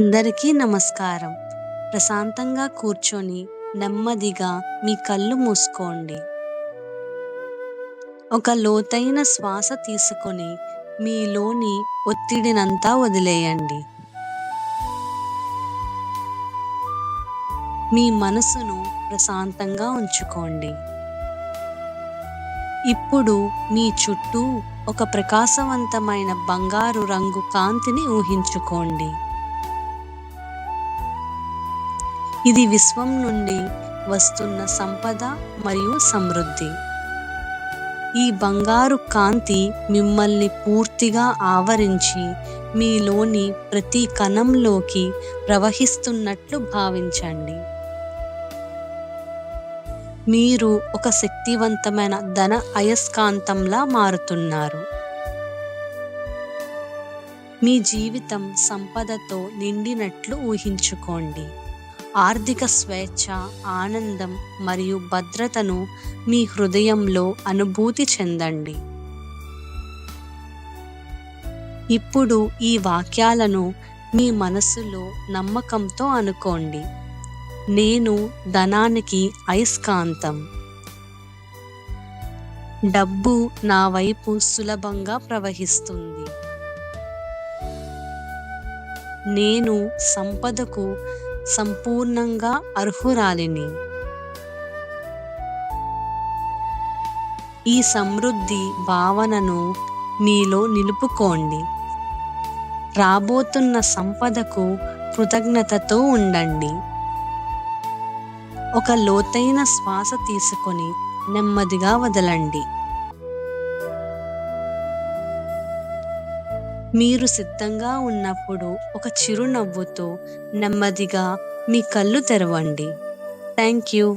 అందరికీ నమస్కారం. ప్రశాంతంగా కూర్చొని నెమ్మదిగా మీ కళ్ళు మూసుకోండి. ఒక లోతైన శ్వాస తీసుకొని మీలోని ఒత్తిడినంతా వదిలేయండి. మీ మనసును ప్రశాంతంగా ఉంచుకోండి. ఇప్పుడు మీ చుట్టూ ఒక ప్రకాశవంతమైన బంగారు రంగు కాంతిని ఊహించుకోండి. ఇది విశ్వం నుండి వస్తున్న సంపద మరియు సమృద్ధి. ఈ బంగారు కాంతి మిమ్మల్ని పూర్తిగా ఆవరించి మీలోని ప్రతి కణంలోకి ప్రవహిస్తున్నట్లు భావించండి. మీరు ఒక శక్తివంతమైన ధన అయస్కాంతంలా మారుతున్నారు. మీ జీవితం సంపదతో నిండినట్లు ఊహించుకోండి. ఆర్థిక స్వేచ్ఛ ఆనందం మరియు భద్రతను మీ హృదయంలో అనుభూతి చెందండి. ఇప్పుడు ఈ వాక్యాలను మీ మనసులో నమ్మకంతో అనుకోండి. నేను ధనానికి అయస్కాంతం. డబ్బు నా వైపు సులభంగా ప్రవహిస్తుంది. నేను సంపదకు సంపూర్ణంగా అర్హురాలిని. ఈ సమృద్ధి భావనను మీలో నిలుపుకోండి. రాబోతున్న సంపదకు కృతజ్ఞతతో ఉండండి. ఒక లోతైన శ్వాస తీసుకొని నెమ్మదిగా వదలండి. మీరు సిద్ధంగా ఉన్నప్పుడు ఒక చిరునవ్వుతో నెమ్మదిగా మీ కళ్ళు తెరవండి. Thank you.